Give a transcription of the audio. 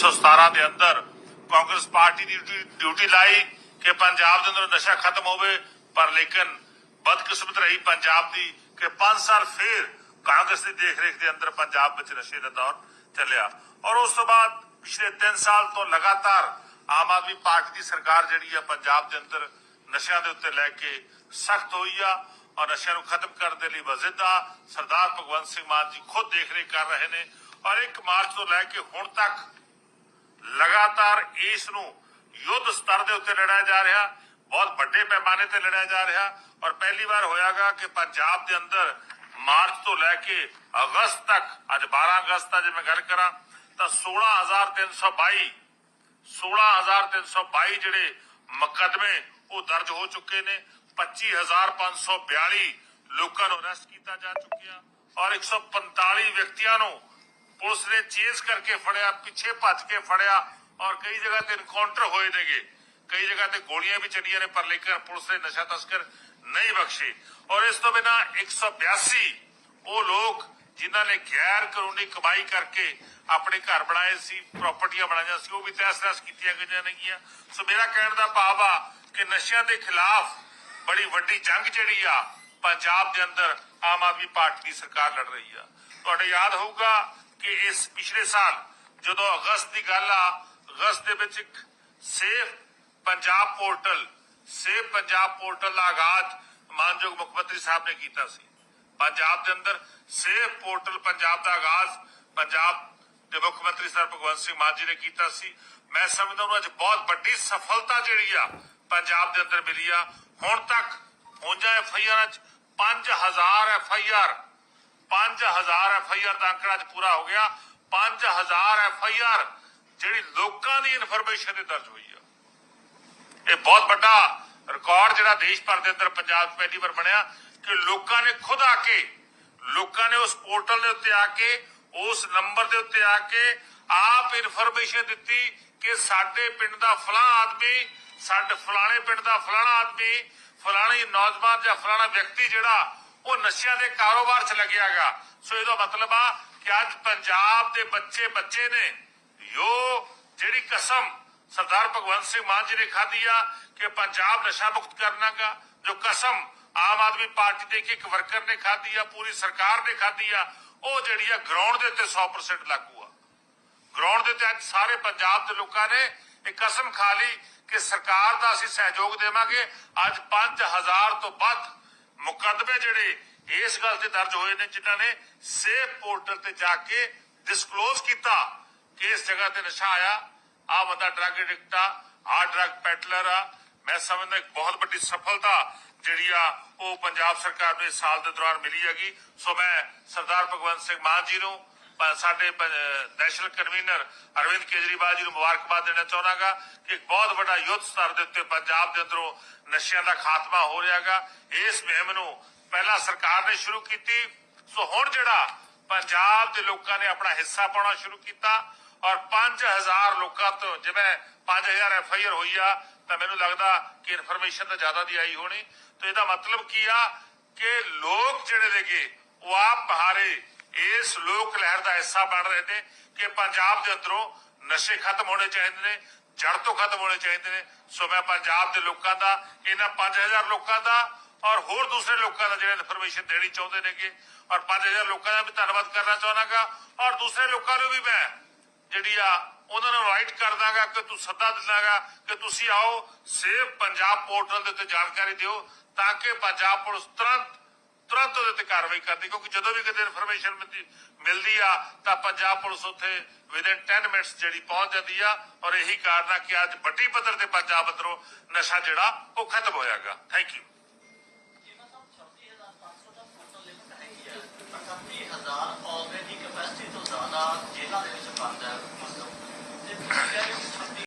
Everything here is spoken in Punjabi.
1917 ਦੇ ਅੰਦਰ ਕਾਂਗਰਸ ਪਾਰਟੀ ਦੀ ਡਿਊਟੀ- ਲਾਈ ਕਿ ਪੰਜਾਬ ਦੇ ਅੰਦਰ ਨਸ਼ਾ ਖਤਮ ਹੋਵੇ, ਪਰ ਲੇਕਿਨ ਬਦਕਿਸਮਤ ਰਹੀ ਪੰਜਾਬ ਦੀ ਕਿ 5 ਸਾਲ ਫੇਰ ਕਾਂਗਰਸ ਦੀ ਦੇਖਰੇਖ ਦੇ ਅੰਦਰ ਪੰਜਾਬ ਵਿੱਚ ਨਸ਼ੇ ਦਾ ਦੌਰ ਚੱਲਿਆ। ਔਰ ਉਸ ਤੋਂ ਬਾਅਦ ਪਿਛਲੇ 3 ਸਾਲ ਤੋਂ ਲਗਾਤਾਰ ਆਮ ਆਦਮੀ ਪਾਰਟੀ ਦੀ ਸਰਕਾਰ ਜਿਹੜੀ ਆ ਪੰਜਾਬ ਦੇ ਅੰਦਰ ਨਸ਼ਿਆਂ ਦੇ ਉੱਤੇ ਲੈ ਕੇ ਸਖਤ ਹੋਈ ਆ ਔਰ ਨਸ਼ਿਆਂ ਨੂੰ ਖਤਮ ਕਰਨ ਦੇ ਲਈ ਵਜਿਦ ਆ। ਸਰਦਾਰ ਭਗਵੰਤ ਸਿੰਘ ਮਾਨ ਜੀ ਖੁਦ ਦੇਖ ਦੇਖਰੇਖ ਕਰ ਰਹੇ ਨੇ ਔਰ 1 ਮਾਰਚ ਤੋਂ ਲੈ ਕੇ ਹੁਣ ਤੱਕ ਲਗਾਤਾਰ ਇਸ ਨੂੰ ਯੁੱਧ ਸਤਰ ਦੇ ਉੱਤੇ ਲੜਿਆ ਜਾ ਰਿਹਾ, ਬਹੁਤ ਵੱਡੇ ਪੈਮਾਨੇ ਤੇ ਲੜਿਆ ਜਾ ਰਿਹਾ ਔਰ ਪਹਿਲੀ ਵਾਰ ਹੋਇਆਗਾ ਕਿ ਪੰਜਾਬ ਦੇ ਅੰਦਰ ਮਾਰਚ ਤੋਂ ਲੈ ਕੇ ਅਗਸਤ ਤੱਕ, ਅੱਜ 12 ਅਗਸਤ ਦਾ ਜੇ ਮੈਂ ਗੱਲ ਕਰਾਂ, ਤਾਂ 16322 16322 ਜਿਹੜੇ ਮੁਕਦਮੇ ਉਹ ਦਰਜ ਹੋ ਚੁੱਕੇ ਨੇ 25542 ਲੋਕਾਂ ਨੂੰ ਅਰੈਸਟ ਕੀਤਾ ਜਾ ਚੁੱਕਿਆ ਔਰ 145 ਵਿਅਕਤੀਆਂ ਨੂੰ ਪੁਲਿਸ ਨੇ ਚੇਸ ਕਰਕੇ ਫੜਿਆ ਪਿੱਛੇ ਭੱਜ ਕੇ ਫੜਿਆ ਔਰ ਕਈ ਜਗ੍ਹਾ ਤੇ ਇਨਕਾਊਂਟਰ ਹੋਏ ਨੇਗੇ ਕਈ ਜਗ੍ਹਾ ਤੇ ਗੋਲੀਆਂ ਵੀ ਚੱਲੀਆਂ ਨੇ ਪਰ ਲੇਕਿਨ ਪੁਲਿਸ ਨੇ ਨਸ਼ਾ ਤਸਕਰ ਨਹੀਂ ਬਖਸ਼ੇ ਔਰ ਇਸ ਤੋਂ ਬਿਨਾ 182 ਉਹ ਲੋਕ ਜਿਨ੍ਹਾਂ ਨੇ ਗੈਰ ਕਾਨੂੰਨੀ ਕਮਾਈ ਕਰਕੇ ਆਪਣੇ ਘਰ ਬਣਾਏ ਸੀ ਪ੍ਰਾਪਰਟੀਆਂ ਬਣਾਈਆਂ ਸੀ ਉਹ ਵੀ ਤਹਿਸ-ਨਹਿਸ ਕੀਤੀਆਂ ਗਈਆਂ ਨੇਗੀਆਂ ਸੋ ਮੇਰਾ ਕਹਿਣ ਦਾ ਭਾਵ ਆ ਕਿ ਨਸ਼ਿਆਂ ਦੇ ਖਿਲਾਫ ਬੜੀ ਵੱਡੀ ਜੰਗ ਜਿਹੜੀ ਆ ਪੰਜਾਬ ਦੇ ਅੰਦਰ ਆਮ ਆਦਮੀ ਪਾਰਟੀ ਦੀ ਸਰਕਾਰ ਲੜ ਰਹੀ ਆ ਤੁਹਾਡੇ ਯਾਦ ਹੋਊਗਾ ਕਿ ਇਸ ਪਿਛਲੇ ਸਾਲ ਜਦੋਂ ਅਗਸਤ ਦੀ ਗੱਲ ਆ, ਅਗਸਤ ਦੇ ਵਿੱਚ safe Punjab portal, safe Punjab portal ਦਾ ਆਗਾਜ਼ ਮਾਨਯੋਗ ਮੁੱਖ ਮੰਤਰੀ ਸਾਹਿਬ ਨੇ ਕੀਤਾ ਸੀ। ਪੰਜਾਬ ਦੇ ਅੰਦਰ ਸੇਫ ਪੋਰਟਲ ਪੰਜਾਬ ਦਾ ਆਗਾਜ਼ ਪੰਜਾਬ ਦੇ ਮੁੱਖ ਮੰਤਰੀ ਸਰ ਭਗਵੰਤ ਸਿੰਘ ਮਾਨ ਜੀ ਨੇ ਕੀਤਾ ਸੀ। ਮੈਂ ਸਮਝਦਾ ਹਾਂ ਅੱਜ ਬਹੁਤ ਵੱਡੀ ਸਫਲਤਾ ਜਿਹੜੀ ਆ ਪੰਜਾਬ ਦੇ ਅੰਦਰ ਮਿਲੀ ਆ। ਹੁਣ ਤੱਕ ਪਹੁੰਚਾ ਐਫ ਆਈ ਆਰ ਚ 5000 F I R 5000 F I R ਦਾ ਅੰਕੜਾ ਅੱਜ ਪੂਰਾ ਹੋ ਗਿਆ। 5000 ਐਫ ਆਈ ਆਰ ਜਿਹੜੀ ਲੋਕਾਂ ਦੀ ਇਨਫੋਰਮੇਸ਼ਨ ਤੇ ਦਰਜ ਹੋਈ ਆ। ਇਹ ਬਹੁਤ ਵੱਡਾ ਰਿਕਾਰਡ ਜਿਹੜਾ ਦੇਸ਼ ਭਰ ਦੇ ਅੰਦਰ ਪੰਜਾਬ ਪਹਿਲੀ ਵਾਰ ਬਣਿਆ ਕਿ ਲੋਕਾਂ ਨੇ ਖੁਦ ਆ ਕੇ, ਲੋਕਾਂ ਨੇ ਉਸ ਪੋਰਟਲ ਦੇ ਉੱਤੇ ਆ ਕੇ, ਉਸ ਨੰਬਰ ਦੇ ਉੱਤੇ ਆ ਕੇ ਆਪ ਇਨਫੋਰਮੇਸ਼ਨ ਦਿੱਤੀ ਕਿ ਸਾਡੇ ਪਿੰਡ ਦਾ ਫਲਾ ਆਦਮੀ, ਸਾਡੇ ਫਲਾਣੇ ਪਿੰਡ ਦਾ ਫਲਾਣਾ ਆਦਮੀ, ਫਲਾਣੀ ਨੌਜਵਾਨ ਜਾਂ ਫਲਾਣਾ ਵਿਅਕਤੀ ਜਿਹੜਾ ਉਹ ਨਸ਼ਿਆਂ ਦੇ ਕਾਰੋਬਾਰ 'ਚ ਲੱਗਿਆਗਾ ਸੋ ਇਹਦਾ ਮਤਲਬ ਆ ਕਿ ਅੱਜ ਪੰਜਾਬ ਦੇ ਬੱਚੇ ਬੱਚੇ ਨੇ ਯੋ ਜਿਹੜੀ ਕਸਮ ਸਰਦਾਰ ਭਗਵੰਤ ਸਿੰਘ ਮਾਨ ਜੀ ਨੇ ਖਾਧੀ ਆ ਕਿ ਪੰਜਾਬ ਨਸ਼ਾ ਮੁਕਤ ਕਰਨਾਗਾ ਜੋ ਕਸਮ ਆਮ ਆਦਮੀ ਪਾਰਟੀ ਦੇ ਇੱਕ ਇੱਕ ਵਰਕਰ ਨੇ ਖਾਧੀ ਆ ਪੂਰੀ ਸਰਕਾਰ ਨੇ ਖਾਧੀ ਆ ਉਹ ਜਿਹੜੀ ਆ ਗਰਾਊਂਡ ਦੇ ਉੱਤੇ 100% ਲਾਗੂ ਆ ਗਰਾਊਂਡ ਦੇ ਉੱਤੇ ਅੱਜ ਸਾਰੇ ਪੰਜਾਬ ਦੇ ਲੋਕਾਂ ਨੇ ਇਹ ਕਸਮ ਖਾ ਲਈ ਕਿ ਸਰਕਾਰ ਦਾ ਅਸੀਂ ਸਹਿਯੋਗ ਦੇਵਾਂਗੇ ਅੱਜ 5000 ਤੋਂ ਵੱਧ ਮੁਕੱਦਮੇ ਜਿਹੜੇ ਇਸ ਗੱਲ ਤੇ ਦਰਜ ਹੋਏ ਨੇ, ਜਿਨ੍ਹਾਂ ਨੇ ਸੇਫ ਪੋਰਟਲ ਤੇ ਜਾ ਕੇ ਡਿਸਕਲੋਜ਼ ਕੀਤਾ ਕਿ ਇਸ ਜਗ੍ਹਾ ਤੇ ਨਸ਼ਾ ਆਇਆ। ਆ ਬੰਦਾ ਡਰੱਗ ਐਡਿਕਟ ਆ ਆ ਡਰੱਗ ਪੈਡਲਰ ਆ। ਮੈਂ ਸਮਝਦਾ ਇੱਕ ਬਹੁਤ ਵੱਡੀ ਸਫਲਤਾ ਜਿਹੜੀ ਆ ਉਹ ਪੰਜਾਬ ਸਰਕਾਰ ਨੂੰ ਇਸ ਸਾਲ ਦੇ ਦੌਰਾਨ ਮਿਲੀ ਹੈਗੀ। ਸੋ ਮੈਂ ਸਰਦਾਰ ਭਗਵੰਤ ਸਿੰਘ ਮਾਨ ਜੀ ਨੂੰ ਸਾਡੇ ਨੈਸ਼ਨਲ ਕਨਵੀਨਰ ਅਰਵਿੰਦ ਕੇਜਰੀਵਾਲ ਜੀ ਨੂੰ ਮੁਬਾਰਕਬਾਦ ਦੇਣਾ ਚਾਹਨਾਗਾ ਕਿ ਇੱਕ ਬਹੁਤ ਵੱਡਾ ਯੁੱਧ ਸਤਰ ਦੇ ਉੱਤੇ ਪੰਜਾਬ ਦੇ ਅੰਦਰੋਂ ਨਸ਼ਿਆਂ ਦਾ ਖਾਤਮਾ ਹੋ ਰਿਹਾਗਾ। ਇਸ ਮੁਹਿੰਮ ਨੂੰ ਪਹਿਲਾਂ ਸਰਕਾਰ ਨੇ ਸ਼ੁਰੂ ਕੀਤੀ। ਸੋ ਹੁਣ ਜਿਹੜਾ ਪੰਜਾਬ ਦੇ ਲੋਕਾਂ ਨੇ ਆਪਣਾ ਹਿੱਸਾ ਪਾਉਣਾ ਸ਼ੁਰੂ ਕੀਤਾ ਔਰ 5000 ਲੋਕਾਂ ਤੋਂ ਜਿਵੇਂ 5000 ਐਫ ਆਈ ਆਰ ਹੋਈ ਆ, ਤਾਂ ਮੈਨੂੰ ਲੱਗਦਾ ਕਿ ਇਨਫੋਰਮੇਸ਼ਨ ਤਾਂ ਜ਼ਿਆਦਾ ਦੀ ਆਈ ਹੋਣੀ। ਤੇ ਇਹਦਾ ਮਤਲਬ ਕੀ ਆ ਕਿ ਲੋਕ ਜਿਹੜੇ ਨੇਗੇ, ਉਹ ਆਪ ਬਹਾਰੇ ਇਸ ਲੋਕ ਲਹਿਰ ਦਾ ਹਿੱਸਾ ਬਣ ਰਹੇ ਨੇ ਕਿ ਪੰਜਾਬ ਦੇ ਅੰਦਰੋਂ ਨਸ਼ੇ ਖਤਮ ਹੋਣੇ ਚਾਹੀਦੇ ਨੇ, ਜੜ ਤੋਂ ਖਤਮ ਹੋਣੇ ਚਾਹੀਦੇ ਨੇ। ਸੋ ਮੈਂ ਪੰਜਾਬ ਦੇ ਲੋਕਾਂ ਦਾ, ਇਹਨਾਂ 5000 ਲੋਕਾਂ ਦਾ ਔਰ ਹੋਰ ਦੂਸਰੇ ਲੋਕਾਂ ਦਾ ਜਿਹੜਾ ਇਨਫੋਰਮੇਸ਼ਨ ਦੇਣੀ ਚਾਹੁੰਦੇ ਨੇਗੇ। ਔਰ 5000 ਲੋਕਾਂ ਦਾ ਵੀ ਧੰਨਵਾਦ ਕਰਨਾ ਚਾਹਨਾਗਾ ਔਰ ਦੂਸਰੇ ਲੋਕਾਂ ਨੂੰ ਵੀ ਮੈਂ ਜਿਹੜੀ ਆ, ਉਹਨਾਂ ਨੂੰ ਰਾਈਟ ਕਰ ਦਾਂਗਾ ਕਿ ਤੂੰ ਸੱਦਾ ਦਿੰਦਾਗਾ ਕਿ ਤੁਸੀਂ ਆਓ, ਸੇਵ ਪੰਜਾਬ ਪੋਰਟਲ ਦੇ ਉੱਤੇ ਜਾਣਕਾਰੀ ਦਿਓ ਤਾਂ ਕਿ ਪੰਜਾਬ ਪੁਲਿਸ ਤੁਰੰਤ ਤੁਰੰਤ ਉਹਦੇ ਤੇ ਕਾਰਵਾਈ ਕਰਦੀ, ਕਿਉਂਕਿ ਜਦੋਂ ਵੀ ਕਿਤੇ ਇਨਫੋਰਮੇਸ਼ਨ ਮਿਲਦੀ ਆ, ਤਾਂ ਪੰਜਾਬ ਪੁਲਿਸ ਉੱਥੇ ਵਿਦਿਨ 10 ਮਿੰਟਸ ਜਿਹੜੀ ਪਹੁੰਚ ਜਾਂਦੀ ਆ, ਔਰ ਇਹੀ ਕਾਰਨ ਆ ਕਿ ਅੱਜ ਵੱਡੀ ਪੱਧਰ ਤੇ ਪੰਜਾਬ ਅੰਦਰੋਂ ਨਸ਼ਾ ਜਿਹੜਾ ਉਹ ਖਤਮ ਹੋਇਆਗਾ। Thank you